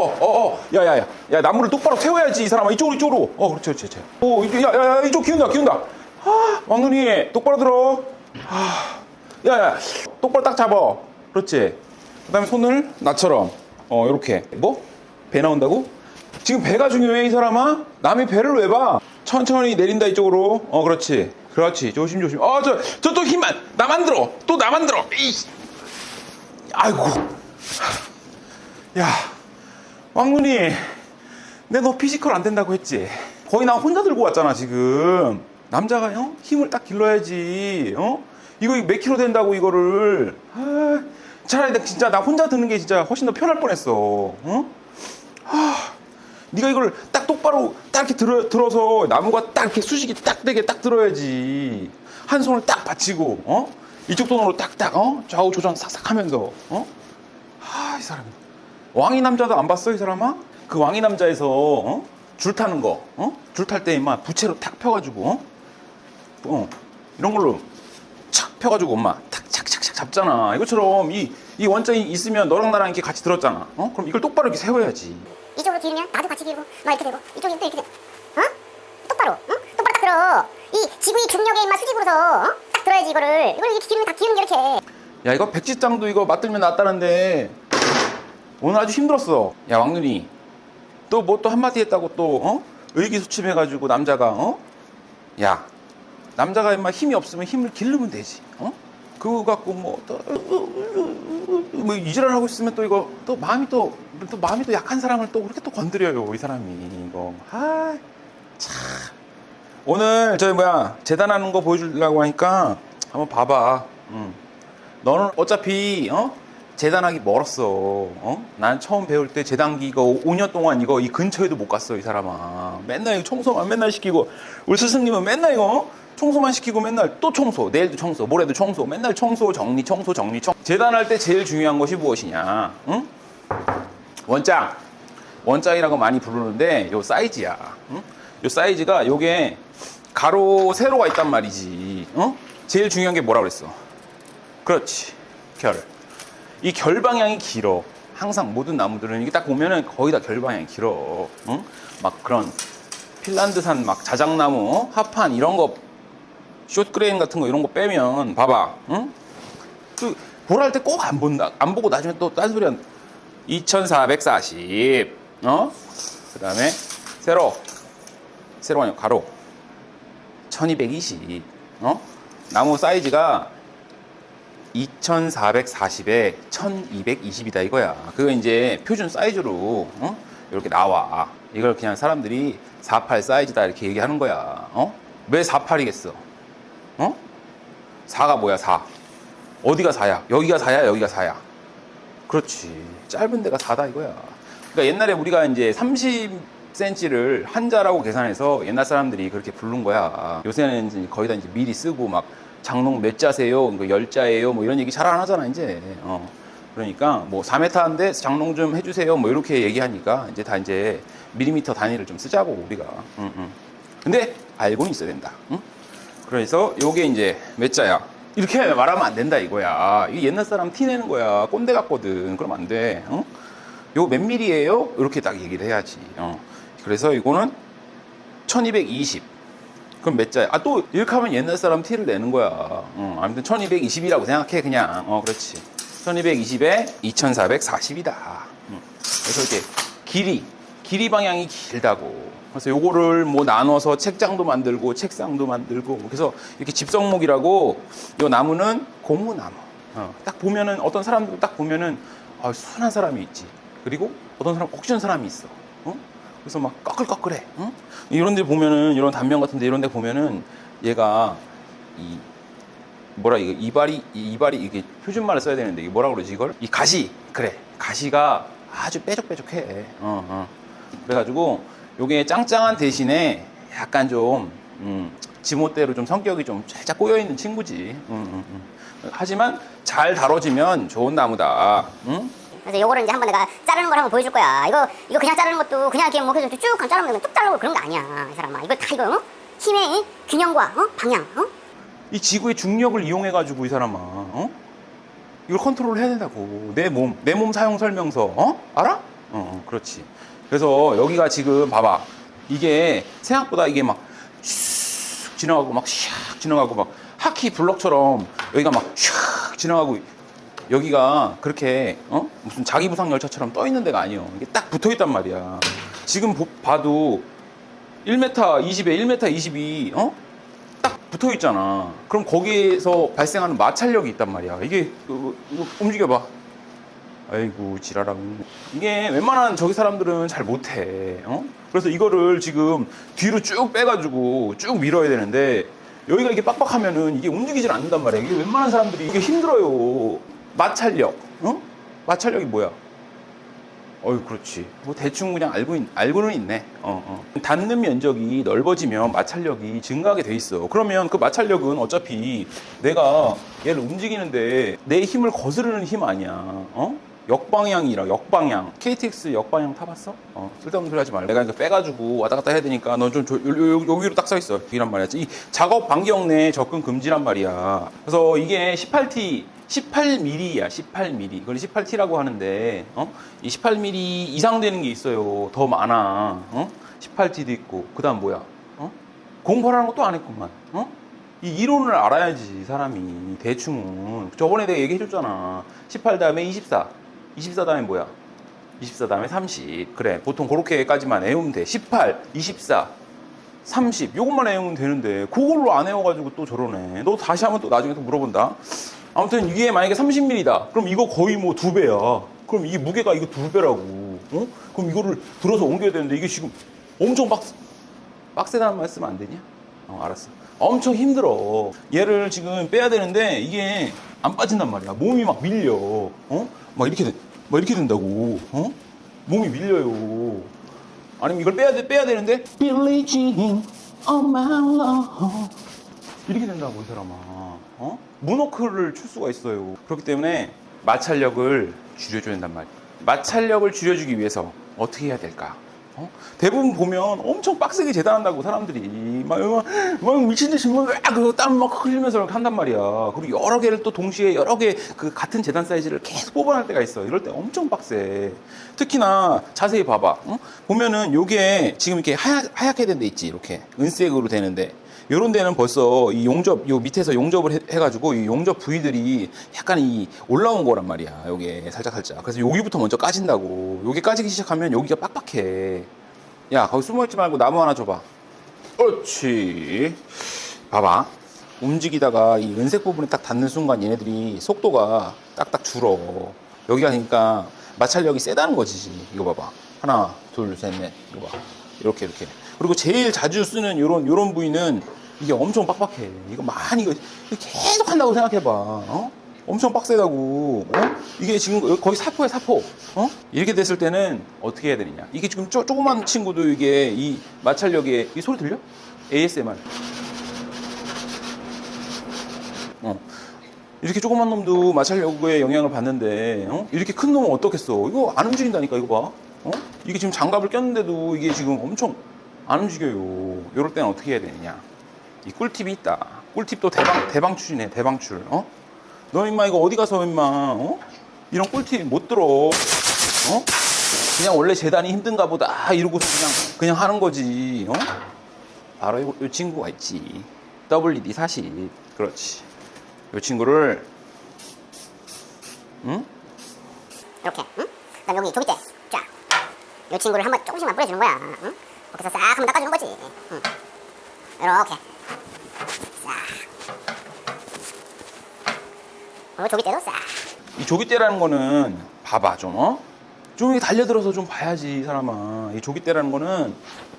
어어어 어 야 야 야. 야 나무를 똑바로 세워야지 이 사람아 이쪽으로 이쪽으로. 어 그렇지 그렇지 그렇지. 오 이쪽 야 야 야 이쪽 기운다 기운다. 아 왕눈이 똑바로 들어. 아 야 야. 똑바로 딱 잡아. 그렇지? 그 다음에 손을 나처럼. 어 이렇게. 뭐? 배 나온다고? 지금 배가 중요해 이 사람아? 남의 배를 왜 봐? 천천히 내린다 이쪽으로. 어 그렇지. 그렇지. 조심 조심. 어 저 저 또 힘만. 나만 들어. 또 나만 들어. 이 아이고. 야 왕눈이 내 너 피지컬 안 된다고 했지 거의 나 혼자 들고 왔잖아 지금 남자가 어? 힘을 딱 길러야지 어? 이거 몇 킬로 된다고 이거를 아, 차라리 나 진짜 나 혼자 드는 게 진짜 훨씬 더 편할 뻔했어 어? 아, 네가 이걸 딱 똑바로 딱 이렇게 들어, 들어서 나무가 딱 이렇게 수직이 딱 되게 딱 들어야지 한 손을 딱 받치고 어? 이쪽 손으로 딱딱 어? 좌우 조정 싹싹 하면서 어? 아, 이 사람. 왕이 남자도 안 봤어, 이 사람아? 그 왕이 남자에서 어? 줄 타는 거, 어? 줄 탈 때 임마 부채로 탁 펴가지고, 어? 어, 이런 걸로 착 펴가지고 엄마 탁 착착착 잡잖아. 이것처럼 이, 이 원장이 있으면 너랑 나랑 이렇게 같이 들었잖아. 어? 그럼 이걸 똑바로 이렇게 세워야지. 이쪽으로 기르면 나도 같이 기르고 막 이렇게 되고 이쪽이 또 이렇게 돼. 어? 똑바로, 응? 똑바로 딱 들어. 이 지구의 중력에 임마 수직으로서 어? 딱 들어야지 이거를. 이걸 이렇게 기르면 다 기르는 게 이렇게. 야, 이거 백지장도 이거 맞들면 낫다는데 오늘 아주 힘들었어. 야, 왕눈이. 또 뭐 또 한마디 했다고 또, 어? 의기소침해가지고 남자가, 어? 야, 남자가 임마 힘이 없으면 힘을 기르면 되지. 어? 그거 갖고 뭐, 또, 뭐 이지랄 하고 있으면 또 이거 또 마음이 또, 또 마음이 또 약한 사람을 또 그렇게 또 건드려요, 이 사람이. 이거. 아, 참. 오늘 저희 뭐야, 재단하는 거 보여주려고 하니까 한번 봐봐. 응. 너는 어차피 어? 재단하기 멀었어. 어? 난 처음 배울 때 재단기 이거 5년 동안 이거 이 근처에도 못 갔어 이 사람아. 맨날 이거 청소만 맨날 시키고 우리 스승님은 맨날 이거 어? 청소만 시키고 맨날 또 청소, 내일도 청소, 모레도 청소, 맨날 청소, 정리, 청소, 정리, 청. 재단할 때 제일 중요한 것이 무엇이냐? 응? 원장. 원장이라고 많이 부르는데 요 사이즈야. 응? 요 사이즈가 요게 가로 세로가 있단 말이지. 어? 제일 중요한 게 뭐라 그랬어? 그렇지. 결. 이 결 방향이 길어. 항상 모든 나무들은 이게 딱 보면은 거의 다 결 방향이 길어. 응? 막 그런 핀란드산 막 자작나무, 어? 하판 이런 거 숏그레인 같은 거 이런 거 빼면 봐봐. 응? 그할때꼭 안 본다. 안 보고 나중에 또 딴소리 한 2440. 어? 그다음에 세로. 세로가 아니고 가로. 1220. 어? 나무 사이즈가 2440에 1220이다 이거야. 그거 이제 표준 사이즈로 어? 이렇게 나와. 이걸 그냥 사람들이 48 사이즈다 이렇게 얘기하는 거야. 어? 왜 48이겠어? 어? 4가 뭐야, 4. 어디가 4야? 여기가 4야, 여기가 4야. 그렇지. 짧은 데가 4다 이거야. 그러니까 옛날에 우리가 이제 30cm를 한자라고 계산해서 옛날 사람들이 그렇게 부른 거야. 요새는 거의 다 이제 미리 쓰고 막 장롱 몇 자세요? 이거 열 자예요? 뭐 이런 얘기 잘 안 하잖아, 이제. 어. 그러니까 뭐 4m인데 장롱 좀 해주세요. 뭐 이렇게 얘기하니까 이제 다 이제 밀리미터 단위를 좀 쓰자고 우리가. 응, 응. 근데 알고는 있어야 된다. 응? 그래서 요게 이제 몇 자야? 이렇게 말하면 안 된다 이거야. 이게 옛날 사람 티 내는 거야. 꼰대 같거든. 그럼 안 돼. 어? 요몇 밀리예요? 이렇게 딱 얘기를 해야지. 어. 그래서 이거는 1220. 그럼 몇 자야? 아, 또 이렇게 하면 옛날 사람 티를 내는 거야. 어, 아무튼 1220이라고 생각해, 그냥. 어, 그렇지. 1220에 2440이다. 음. 그래서 이렇게 길이, 길이 방향이 길다고. 그래서 요거를 뭐 나눠서 책장도 만들고 책상도 만들고 그래서 이렇게 집성목이라고 요 나무는 고무나무. 어, 딱 보면은 어떤 사람들 딱 보면은 아, 순한 사람이 있지. 그리고 어떤 사람 억지는 사람이 있어. 어? 그래서 막 꺼끌꺼끌해. 응? 이런 데 보면은 이런 단면 같은 데 이런 데 보면은 얘가 이 뭐라 이거 이발이 이 이발이 이게 표준말을 써야 되는데 이게 뭐라 그러지 이걸? 이 가시 그래 가시가 아주 뾰족뾰족해. 어, 어. 그래가지고 요게 짱짱한 대신에 약간 좀 음, 지멋대로 좀 성격이 좀 살짝 꼬여 있는 친구지. 음, 음, 음. 하지만 잘 다뤄지면 좋은 나무다. 응? 그래서 요거를 이제 한번 내가 자르는 걸 한번 보여줄 거야. 이거 이거 그냥 자르는 것도 그냥 이렇게 뭐 해서 쭉 자르면 뚝 자르고 그런 거 아니야, 이 사람아. 이거 다 이거 어? 힘의 균형과 어? 방향, 어? 이 지구의 중력을 이용해 가지고 이 사람아, 어? 이걸 컨트롤 해야 된다고. 내 몸, 내 몸 사용 설명서, 어? 알아? 어, 그렇지. 그래서 여기가 지금 봐봐. 이게 생각보다 이게 막 슉 지나가고 막 샥 지나가고 막 하키 블럭처럼 여기가 막 샥 지나가고 여기가 그렇게 어? 무슨 자기 부상 열차처럼 떠 있는 데가 아니에요. 이게 딱 붙어 있단 말이야. 지금 보- 봐도 1m 20에 1m 22 어? 딱 붙어 있잖아. 그럼 거기에서 발생하는 마찰력이 있단 말이야. 이게 이거, 이거 움직여 봐. 아이고 지랄하고 이게 웬만한 저기 사람들은 잘 못해 어? 그래서 이거를 지금 뒤로 쭉 빼가지고 쭉 밀어야 되는데 여기가 이렇게 빡빡하면은 이게 움직이질 않는단 말이야 이게 웬만한 사람들이 이게 힘들어요 마찰력. 어? 마찰력이 뭐야? 어유 그렇지. 뭐 대충 그냥 알고 있, 알고는 있네. 어, 어. 닿는 면적이 넓어지면 마찰력이 증가하게 돼 있어. 그러면 그 마찰력은 어차피 내가 얘를 움직이는데 내 힘을 거스르는 힘 아니야. 어? 역방향이라 역방향. KTX 역방향 타봤어? 어 쓸데없는 소리 하지 말고. 내가 이거 빼가지고 왔다 갔다 해야 되니까 넌 좀 여기로 딱 서 있어. 이란 말이야. 이 작업 반경 내 접근 금지란 말이야. 그래서 이게 18T 18mm야 18mm 이걸 18T라고 하는데 어? 이 18mm 이상 되는 게 있어요. 더 많아. 어? 18T도 있고. 그 다음 뭐야? 어? 공부하라는 것도 안 했구만. 어? 이 이론을 알아야지 사람이. 대충은. 저번에 내가 얘기해 줬잖아. 18 다음에 24 24 다음에 뭐야? 24 다음에 30 그래. 보통 그렇게까지만 외우면 돼 18 24 30 요것만 외우면 되는데 그걸로 안 외워가지고 또 저러네. 너 다시 한번 또 나중에 또 물어본다 아무튼 이게 만약에 30mm다 그럼 이거 거의 뭐 두 배야 그럼 이게 무게가 이거 두 배라고 어? 그럼 이거를 들어서 옮겨야 되는데 이게 지금 엄청 빡 빡세다는 말 쓰면 안 되냐? 어, 알았어. 엄청 힘들어. 얘를 지금 빼야 되는데 이게 안 빠진단 말이야. 몸이 막 밀려. 어? 막 이렇게 돼- 막 이렇게 된다고. 어? 몸이 밀려요. 아니면 이걸 빼야 돼 빼야 되는데 Billie Jean on my love 이렇게 된다고 이 사람아. 어? 문워크를 출 수가 있어요. 그렇기 때문에 마찰력을 줄여줘야 된단 말이야. 마찰력을 줄여주기 위해서 어떻게 해야 될까? 어? 대부분 보면 엄청 빡세게 재단한다고 사람들이 막, 막, 막 미친 듯이 막그땀막 흘리면서 이렇게 한단 말이야. 그리고 여러 개를 또 동시에 여러 개 그 같은 재단 사이즈를 계속 뽑아낼 때가 있어. 이럴 때 엄청 빡세. 특히나 자세히 봐봐. 어? 보면은 요게 지금 이렇게 하얗, 하얗게 된 데 있지. 이렇게 은색으로 되는데 요런 데는 벌써 이 용접, 요 밑에서 용접을 해, 가지고 이 용접 부위들이 약간 이 올라온 거란 말이야. 요게 살짝 살짝. 그래서 여기부터 먼저 까진다고. 요게 까지기 시작하면 여기가 빡빡해. 야, 거기 숨어있지 말고 나무 하나 줘봐. 그렇지. 봐봐. 움직이다가 이 은색 부분에 딱 닿는 순간 얘네들이 속도가 딱딱 줄어. 여기가 그러니까 마찰력이 세다는 거지. 이거 봐봐. 하나, 둘, 셋, 넷. 이거 봐. 이렇게 이렇게. 그리고 제일 자주 쓰는 요런 요런 부위는 이게 엄청 빡빡해. 이거 많이 이거 계속 한다고 생각해 봐. 어? 엄청 빡세다고. 어? 이게 지금 거의 사포야 사포. 어? 이렇게 됐을 때는 어떻게 해야 되느냐? 이게 지금 쪼, 조그만 친구도 이게 이 마찰력에 이 소리 들려? ASMR. 어. 이렇게 조그만 놈도 마찰력에 영향을 받는데 어? 이렇게 큰 놈은 어떻겠어? 이거 안 움직인다니까 이거 봐. 어? 이게 지금 장갑을 꼈는데도 이게 지금 엄청 안 움직여요. 이럴 때는 어떻게 해야 되느냐? 이 꿀팁이 있다. 꿀팁도 대방 대방출이네 대방출. 어? 너 임마 이거 어디 가서 임마 어? 이런 꿀팁 못 들어. 어? 그냥 원래 재단이 힘든가 보다 이러고서 그냥 그냥 하는 거지. 어? 바로 이, 이 친구가 있지. WD 40. 그렇지. 이 친구를 응? 이렇게, 응? 그다음 여기 조깃대, 쫙. 이 친구를 한번 조금씩만 뿌려주는 거야, 응? 이렇게 해서 싹 한번 닦아주는 거지, 응. 이렇게, 싹. 조깃대도 싹. 이 조깃대라는 거는 봐봐 좀 어? 좀 이렇게 달려들어서 좀 봐야지 이 사람아 이 조깃대라는 거는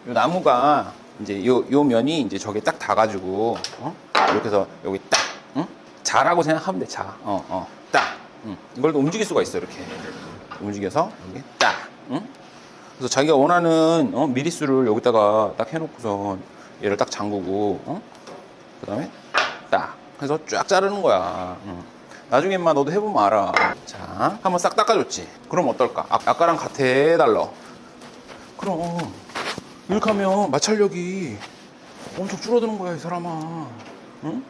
이 나무가 이제 요, 요 면이 이제 저게 딱 닿아가지고 어? 이렇게 해서 여기 딱 응? 자라고 생각하면 돼 자. 어, 어. 딱. 응. 이걸 또 움직일 수가 있어 이렇게 움직여서 여기 딱. 응? 그래서 자기가 원하는 어, 미리수를 여기다가 딱 해놓고서 얘를 딱 잠그고 어? 그 다음에 딱 해서 쫙 자르는 거야. 응. 나중에 마 너도 해보면 알아. 자, 한번 싹 닦아줬지. 그럼 어떨까? 아, 아까랑 같아 달러. 그럼 이렇게 하면 마찰력이 엄청 줄어드는 거야 이 사람아. 응?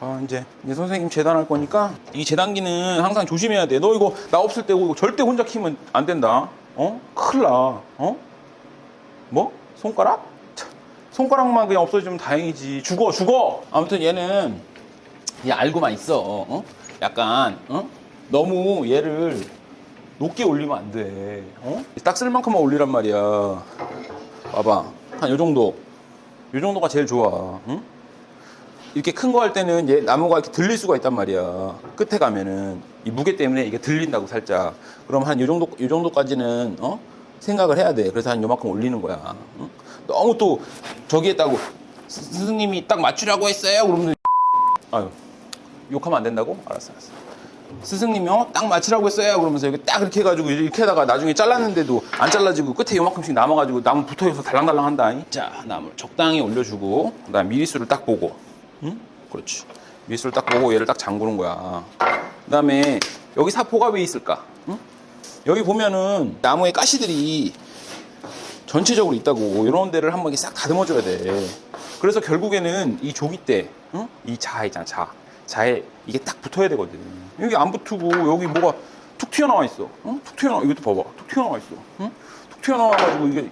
아 이제 이제 선생님 재단할 거니까 이 재단기는 항상 조심해야 돼. 너 이거 나 없을 때 이거 절대 혼자 키면 안 된다. 어? 큰일 나. 어? 뭐? 손가락? 참, 손가락만 그냥 없어지면 다행이지. 죽어, 죽어! 아무튼 얘는 얘 알고만 있어. 어? 약간, 어? 너무 얘를 높게 올리면 안 돼. 어? 딱 쓸 만큼만 올리란 말이야. 봐봐. 한 요 정도. 요 정도가 제일 좋아. 응? 이렇게 큰 거 할 때는 얘 나무가 이렇게 들릴 수가 있단 말이야. 끝에 가면은 이 무게 때문에 이게 들린다고 살짝. 그럼 한 요 정도 요 정도까지는 어? 생각을 해야 돼. 그래서 한 요만큼 올리는 거야. 응? 너무 또 저기 했다고 스- 스승님이 딱 맞추라고 했어요. 그러면 아유 욕하면 안 된다고? 알았어, 알았어. 스승님이 어? 딱 맞추라고 했어요. 그러면서 이렇게 딱 이렇게 해가지고 이렇게 하다가 나중에 잘랐는데도 안 잘라지고 끝에 요만큼씩 남아가지고 나무 붙어있어 달랑달랑 한다. 자, 나무 적당히 올려주고, 그 다음 미리수를 딱 보고, 응? 그렇지. 미리수를 딱 보고 얘를 딱 잠그는 거야. 그 다음에 여기 사포가 왜 있을까? 응? 여기 보면은 나무의 가시들이 전체적으로 있다고 이런 데를 한번 이렇게 싹 다듬어 줘야 돼. 그래서 결국에는 이 조기대, 응? 이자 있잖아, 자. 자에 이게 딱 붙어야 되거든. 여기 안 붙고 여기 뭐가 툭 튀어나와 있어. 응? 툭 튀어나와, 이것도 봐봐. 툭 튀어나와 있어. 응? 툭 튀어나와가지고 이게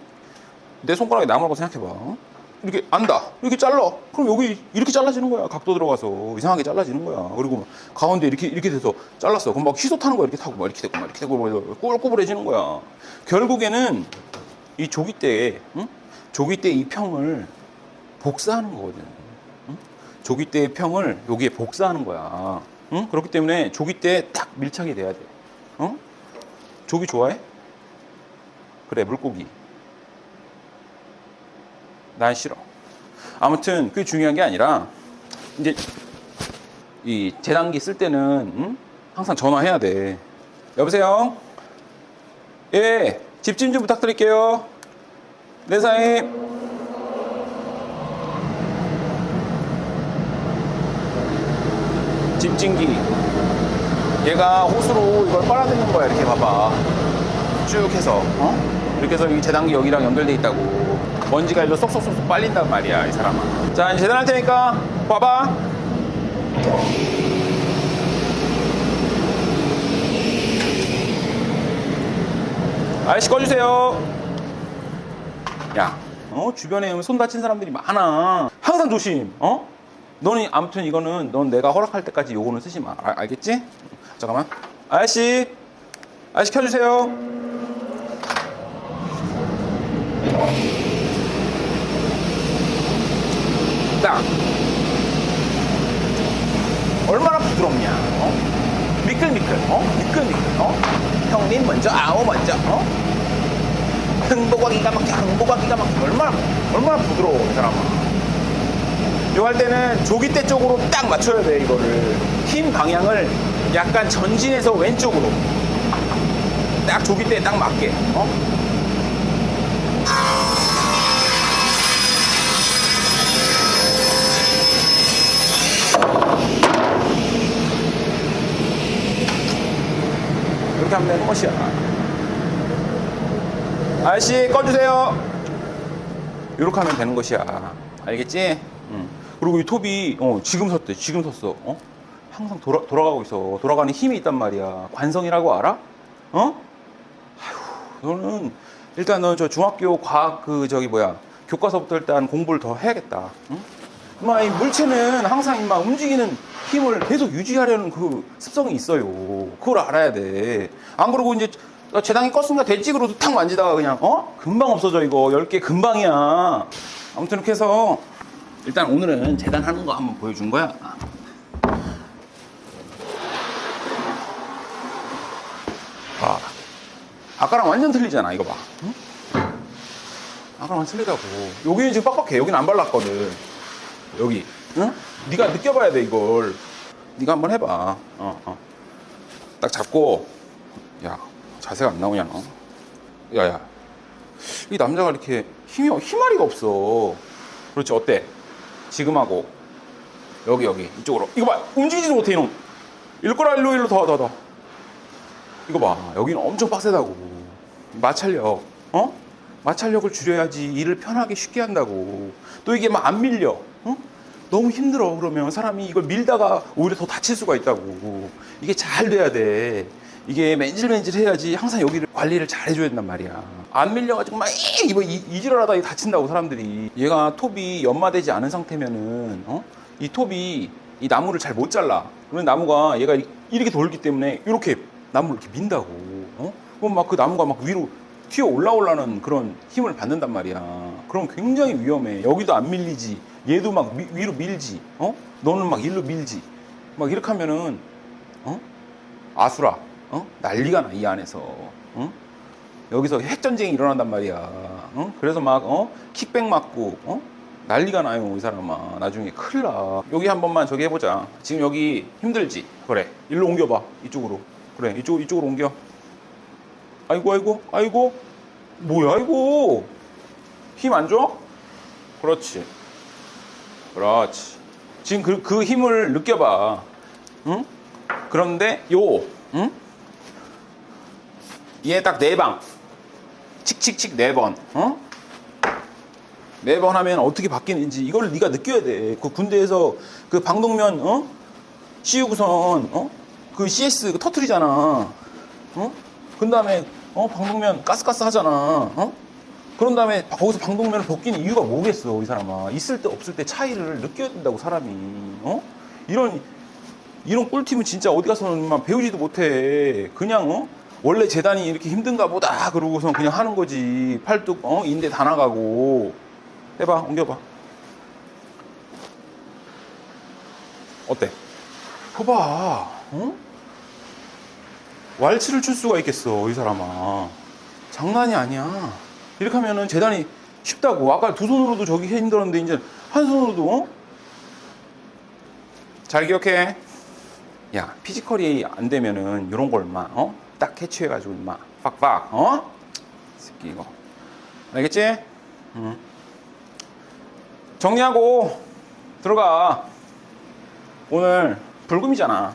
내 손가락에 나무라고 생각해봐. 응? 이렇게 안다. 이렇게 잘라. 그럼 여기 이렇게 잘라지는 거야. 각도 들어가서 이상하게 잘라지는 거야. 그리고 막 가운데 이렇게 이렇게 돼서 잘랐어. 그럼 막 희소 타는 거야. 이렇게 타고 막 이렇게 되고 막 이렇게 되고 막 꼬불꼬불해지는 거야. 결국에는 이 조기대에 응? 조기대 이 평을 복사하는 거거든. 응? 조기대의 평을 여기에 복사하는 거야. 응? 그렇기 때문에 조기대에 딱 밀착이 돼야 돼. 어? 조기 좋아해? 그래 물고기. 난 싫어. 아무튼 그게 중요한 게 아니라 이제 이 재단기 쓸 때는 응? 항상 전화해야 돼. 여보세요? 예, 집중 좀 부탁드릴게요. 네, 사장님. 집진기. 얘가 호수로 이걸 빨아들이는 거야, 이렇게 봐봐. 쭉 해서, 어? 이렇게 해서 이 재단기 여기랑 연결돼 있다고. 먼지가 일로 쏙쏙쏙쏙 빨린단 말이야, 이 사람아. 자, 이제 재단할 테니까, 봐봐. 아저씨 꺼주세요. 야, 어 주변에 손 다친 사람들이 많아. 항상 조심. 어? 너는 아무튼 이거는 넌 내가 허락할 때까지 요거는 쓰지 마. 아, 알, 겠지 잠깐만. 아저씨, 아저씨 켜주세요. 딱. 얼마나 부드럽냐? 어? 미끌미끌, 어? 미끌미끌, 어? 형님 먼저, 아오 먼저, 어? 흥보가 기가 막혀, 흥보가 기가 막혀. 얼마나, 얼마나 부드러워, 이 사람아. 요할 때는 조기대 쪽으로 딱 맞춰야 돼, 이거를. 힘 방향을 약간 전진해서 왼쪽으로. 딱 조기대에 딱 맞게, 어? 되는 것이야. 아저씨 꺼주세요. 이렇게 하면 되는 것이야. 알겠지? 응. 그리고 이 톱이 어, 지금 섰대. 지금 섰어. 어? 항상 돌아, 돌아가고 있어. 돌아가는 힘이 있단 말이야. 관성이라고 알아? 어? 아휴, 너는 일단 너 저 중학교 과학 그 저기 뭐야 교과서부터 일단 공부를 더 해야겠다. 응? 인마 이 물체는 항상 인마 움직이는 힘을 계속 유지하려는 그 습성이 있어요. 그걸 알아야 돼. 안 그러고 이제 재당이 껐으니까 대찍으로도 탁 만지다가 그냥 어 금방 없어져 이거 10개 금방이야. 아무튼 이렇게 해서 일단 오늘은 재단하는 거 한번 보여준 거야. 아, 아까랑 완전 틀리잖아. 이거 봐. 응? 아까랑 완전 틀리다고. 여기는 지금 빡빡해. 여기는 안 발랐거든. 여기. 응? 네가 느껴봐야 돼 이걸. 네가 한번 해봐. 어, 어. 딱 잡고. 야, 자세가 안 나오냐 너. 야야. 이 남자가 이렇게 힘이 힘아리가 없어. 그렇지 어때? 지금 하고 여기 여기 이쪽으로. 이거 봐. 움직이지도 못해 이놈. 일로 거라 일로 일로 더더 더. 이거 봐. 여기는 엄청 빡세다고. 마찰력. 어? 마찰력을 줄여야지 일을 편하게 쉽게 한다고. 또 이게 막 안 밀려. 어? 너무 힘들어. 그러면 사람이 이걸 밀다가 오히려 더 다칠 수가 있다고. 이게 잘 돼야 돼. 이게 맨질맨질 해야지 항상 여기를 관리를 잘 해줘야 된단 말이야. 안 밀려가지고 막 이- 이거 이- 이지랄하다 이 다친다고 사람들이. 얘가 톱이 연마되지 않은 상태면은 어? 이 톱이 이 나무를 잘 못 잘라. 그러면 나무가 얘가 이- 이렇게 돌기 때문에 이렇게 나무를 이렇게 민다고. 어? 그럼 막 그 나무가 막 위로 튀어 올라오려는 그런 힘을 받는단 말이야. 그럼 굉장히 위험해. 여기도 안 밀리지. 얘도 막 미- 위로 밀지. 어? 너는 막 일로 밀지. 막 이렇게 하면은 어? 아수라. 어? 난리가 나 이 안에서. 어? 여기서 핵 전쟁이 일어난단 말이야. 어? 그래서 막 어? 킥백 맞고 어? 난리가 나요 이 사람아. 나중에 큰일 나. 여기 한 번만 저기 해보자. 지금 여기 힘들지? 그래. 일로 옮겨봐. 이쪽으로. 그래. 이쪽 이쪽으로 옮겨. 아이고 아이고 아이고 뭐야 이거 힘 안 줘? 그렇지 그렇지 지금 그, 그 힘을 느껴봐 응? 그런데 요 응? 얘 딱 네 방 칙칙칙 네번 어? 네번 하면 어떻게 바뀌는지 이걸 네가 느껴야 돼 그 군대에서 그 방독면 어? 씌우고선 어? 그 CS 그 터트리잖아 어? 그 다음에 어 방독면 가스가스 하잖아 어? 그런 다음에 거기서 방독면을 벗기는 이유가 뭐겠어 이 사람아 있을 때 없을 때 차이를 느껴야 된다고 사람이 어? 이런 이런 꿀팁은 진짜 어디 가서는 막 배우지도 못해 그냥 어? 원래 재단이 이렇게 힘든가 보다 그러고선 그냥 하는 거지 팔뚝 어? 인대 다 나가고 해봐 옮겨봐 어때? 봐봐 어? 왈츠를 출 수가 있겠어 이 사람아 장난이 아니야 이렇게 하면은 재단이 쉽다고 아까 두 손으로도 저기 해 힘들었는데 이제 한 손으로도 어? 잘 기억해 야 피지컬이 안 되면은 이런 걸 막 어? 딱 캐치해가지고 막 빡빡 어? 새끼 이거 알겠지? 응. 정리하고 들어가 오늘 불금이잖아